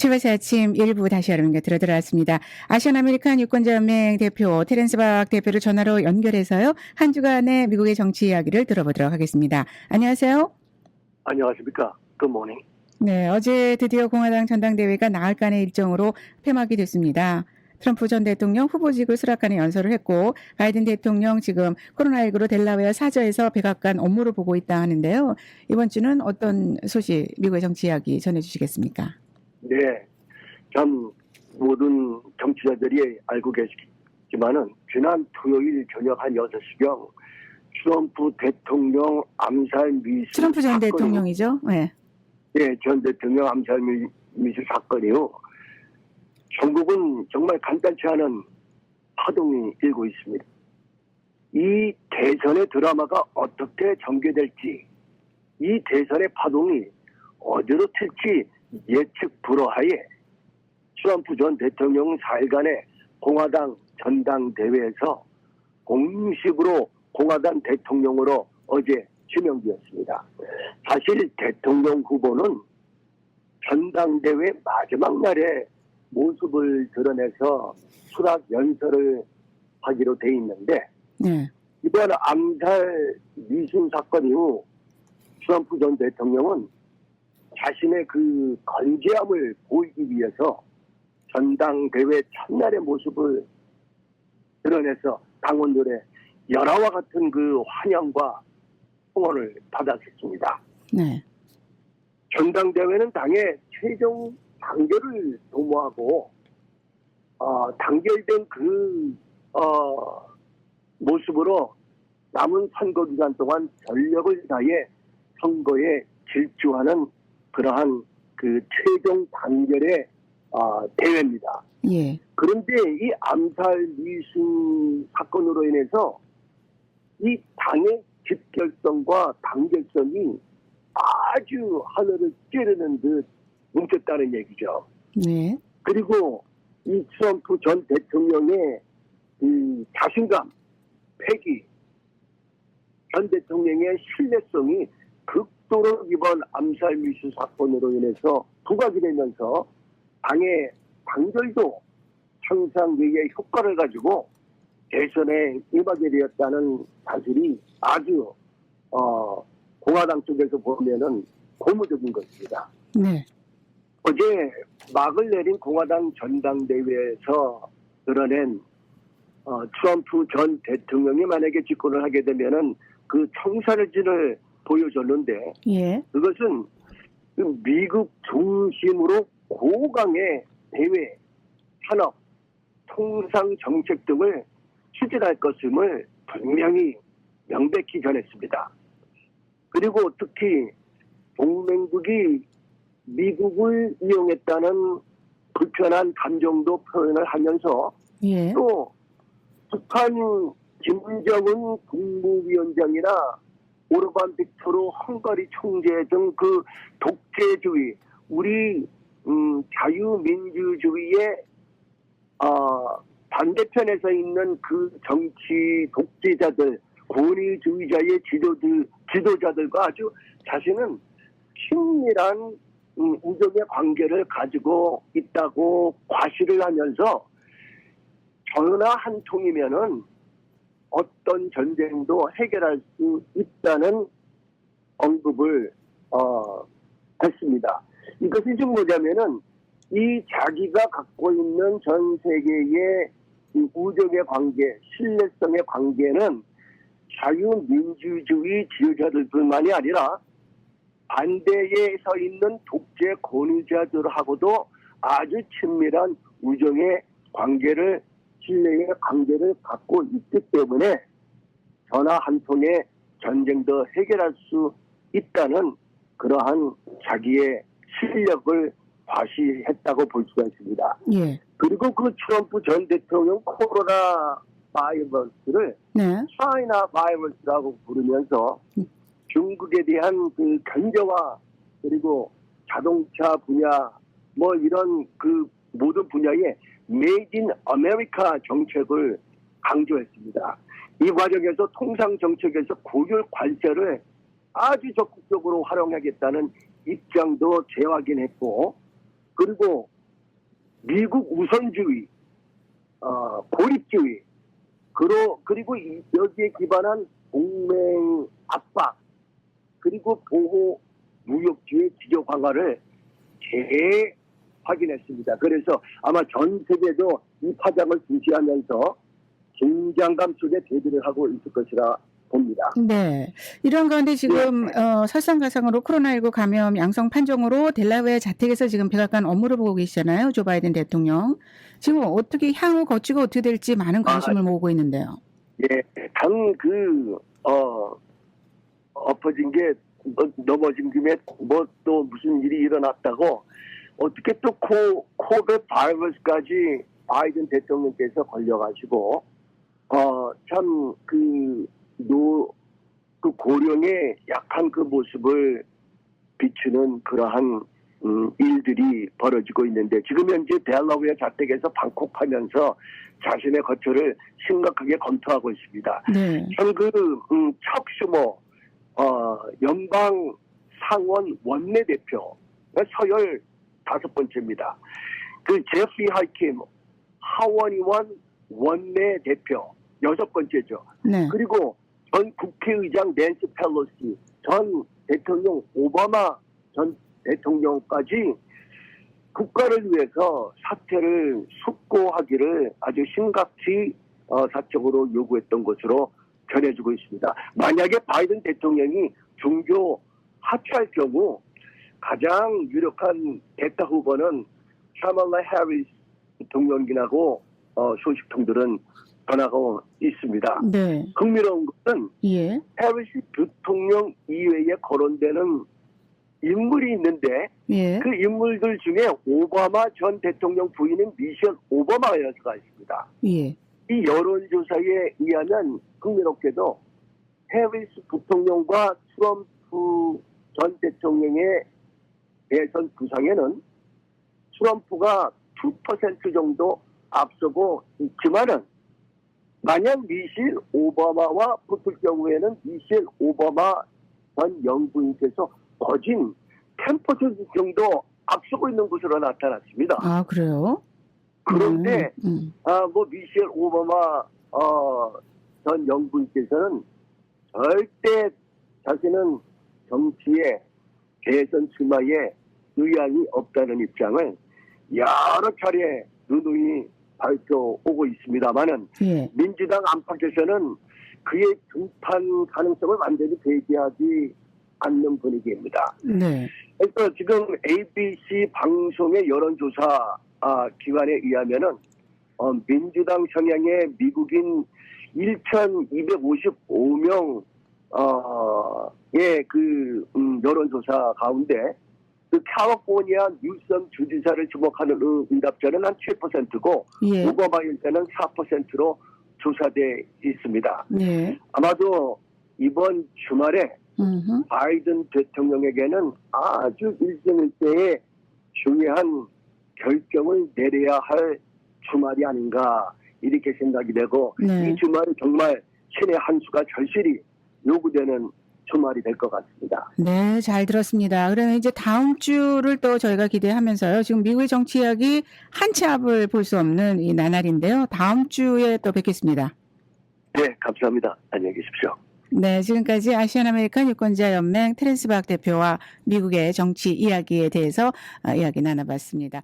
7월 아침 일부 다시 여러분 곁으로 들어왔습니다. 아시안 아메리칸 유권자연맹 대표 테렌스 박 대표를 전화로 연결해서요. 한 주간의 미국의 정치 이야기를 들어보도록 하겠습니다. 안녕하세요. 안녕하십니까. 굿모닝. 네, 어제 드디어 공화당 전당대회가 나흘간의 일정으로 폐막이 됐습니다. 트럼프 전 대통령 후보직을 수락하는 연설을 했고 바이든 대통령 지금 코로나19로 델라웨어 사저에서 백악관 업무를 보고 있다 하는데요. 이번 주는 어떤 소식 미국의 정치 이야기 전해주시겠습니까? 네. 참 모든 정치자들이 알고 계시지만은 지난 토요일 저녁 한 6시경 트럼프 대통령 암살 미수 트럼프 전 사건이- 대통령이죠. 네. 예, 전 대통령 암살 미- 미수 사건이요. 전국은 정말 간단치 않은 파동이 일고 있습니다. 이 대선의 드라마가 어떻게 전개될지, 이 대선의 파동이 어디로 튈지 예측 불허하에 트럼프 전 대통령은 4일간의 공화당 전당대회에서 공식으로 공화당 대통령으로 어제 지명되었습니다. 사실 대통령 후보는 전당대회 마지막 날에 모습을 드러내서 수락 연설을 하기로 돼 있는데 네. 이번 암살 미수 사건 이후 트럼프 전 대통령은 자신의 그 건재함을 보이기 위해서 전당대회 첫날의 모습을 드러내서 당원들의 열화와 같은 그 환영과 응원을 받았습니다. 네. 전당대회는 당의 최종 단결을 도모하고 어, 단결된 그 어, 모습으로 남은 선거 기간 동안 전력을 다해 선거에 질주하는 그러한 그 최종 단결의 어, 대회입니다. 예. 그런데 이 암살 미수 사건으로 인해서 이 당의 집결성과 단결성이 아주 하늘을 찌르는 듯 뭉쳤다는 얘기죠. 네. 그리고 이 트럼프 전 대통령의 이 자신감, 패기, 전 대통령의 신뢰성이 극 도로 이번 암살 미수 사건으로 인해서 부각이 되면서 당의 단결도 항상 위에 효과를 가지고 대선에 임하게 되었다는 사실이 아주 어, 공화당 쪽에서 보면은 고무적인 것입니다. 네. 어제 막을 내린 공화당 전당대회에서 드러낸 어, 트럼프 전 대통령이 만약에 집권을 하게 되면은 그 청사진을 보여줬는데 예. 그것은 그 미국 중심으로 고강의 대외, 산업, 통상 정책 등을 추진할 것임을 분명히 명백히 전했습니다. 그리고 특히 동맹국이 미국을 이용했다는 불편한 감정도 표현을 하면서 예. 또 북한 김정은 국무위원장이나 오르반 빅토르 헝가리 총재 등 그 독재주의 우리 음, 자유민주주의의 어, 반대편에서 있는 그 정치 독재자들 권위주의자의 지도들 지도자들과 아주 자신은 친밀한 음, 우정의 관계를 가지고 있다고 과시를 하면서 전화 한 통이면은 어떤 전쟁도 해결할 수 있다는 언급을 어, 했습니다. 이것이 좀 뭐냐면은 이 자기가 갖고 있는 전 세계의 이 우정의 관계, 신뢰성의 관계는 자유민주주의 지도자들뿐만이 아니라 반대에 서 있는 독재 권위자들하고도 아주 친밀한 우정의 관계를 신뢰의 관계를 갖고 있기 때문에 전화 한 통에 전쟁도 해결할 수 있다는 그러한 자기의 실력을 과시했다고 볼 수가 있습니다. 예. 그리고 그 트럼프 전 대통령 코로나 바이러스를 네. 차이나 바이러스라고 부르면서 음. 중국에 대한 그 견제와 그리고 자동차 분야 뭐 이런 그 모든 분야에 메이드 인 아메리카 정책을 강조했습니다. 이 과정에서 통상 정책에서 고율 관세를 아주 적극적으로 활용하겠다는 입장도 재확인했고 그리고 미국 우선주의, 어, 고립주의, 그로, 그리고 이- 여기에 기반한 동맹 압박, 그리고 보호 무역주의 지적 강화를 재 확인했습니다. 그래서 아마 전 세계도 이 파장을 중시하면서 긴장감 속에 대비를 하고 있을 것이라 봅니다. 네. 이런 가운데 지금 어, 설상가상으로 코로나19 감염 양성 판정으로 델라웨어 자택에서 지금 백악관 업무를 보고 계시잖아요. 조 바이든 대통령. 지금 어떻게 향후 거치가 어떻게 될지 많은 관심을 모으고 있는데요. 예, 당 그, 어, 엎어진 게 뭐, 넘어진 김에 뭐 또 무슨 일이 일어났다고 어떻게 또 코, 코드 바이러스까지 바이든 대통령께서 걸려가지고, 어, 참, 그, 노, 그 고령의 약한 그 모습을 비추는 그러한 음, 일들이 벌어지고 있는데 지금 현재 델라웨어 자택에서 방콕하면서 자신의 거처를 심각하게 검토하고 있습니다. 네. 참 그 음, 척슈모 어, 연방 상원 원내대표 서열 다섯 번째입니다. 그 제프리 하이킴 하원의원 원내 대표 여섯 번째죠. 네. 그리고 전 국회의장 낸시 펠로시, 전 대통령 오바마 전 대통령까지 국가를 위해서 사퇴를 숙고하기를 아주 심각히 어, 사적으로 요구했던 것으로 전해지고 있습니다. 만약에 바이든 대통령이 종교 하차할 경우 가장 유력한 대타 후보는 샤말라 해리스 대통령이라고 어, 소식통들은 전하고 있습니다. 네. 흥미로운 것은 예. 해리스 대통령 이외에 거론되는 인물이 있는데 예. 그 인물들 중에 오바마 전 대통령 부인인 미셸 오바마 여사가 있습니다. 예. 이 여론조사에 의하면 흥미롭게도 해리스 부통령과 트럼프 전 대통령의 대선 구상에는 트럼프가 2% 정도 앞서고 있지만은 만약 미셸 오바마와 붙을 경우에는 미셸 오바마 전 영부인께서 거진 10% 정도 앞서고 있는 것으로 나타났습니다. 아, 그래요? 그런데 음, 음. 아, 뭐 미셸 오바마 어, 전 영부인께서는 절대 자신은 정치에 대선 출마에 의향이 없다는 입장을 여러 차례 누누이 밝혀 오고 있습니다만은 예. 민주당 안팎에서는 그의 등판 가능성을 완전히 배제하지 않는 분위기입니다. 네. 그래서 지금 ABC 방송의 여론조사 아, 기관에 의하면은 어, 민주당 성향의 미국인 1,255명 어의 그 음, 여론조사 가운데 그 캘리포니아 뉴섬 주지사를 주목하는 의- 응답자는 한 7%고 예. 오바마 일대는 4%로 조사돼 있습니다. 네. 아마도 이번 주말에 음흠. 바이든 대통령에게는 아주 일생일대의 중요한 결정을 내려야 할 주말이 아닌가 이렇게 생각이 되고 네. 이 주말이 정말 신의 한 수가 절실히 요구되는 주말이 될 것 같습니다. 네, 잘 들었습니다. 그러면 이제 다음 주를 또 저희가 기대하면서요. 지금 미국의 정치 이야기 한치 앞을 볼 수 없는 이 나날인데요. 다음 주에 또 뵙겠습니다. 네, 감사합니다. 안녕히 계십시오. 네, 지금까지 아시안 아메리칸 유권자 연맹 테렌스 박 대표와 미국의 정치 이야기에 대해서 아, 이야기 나눠봤습니다.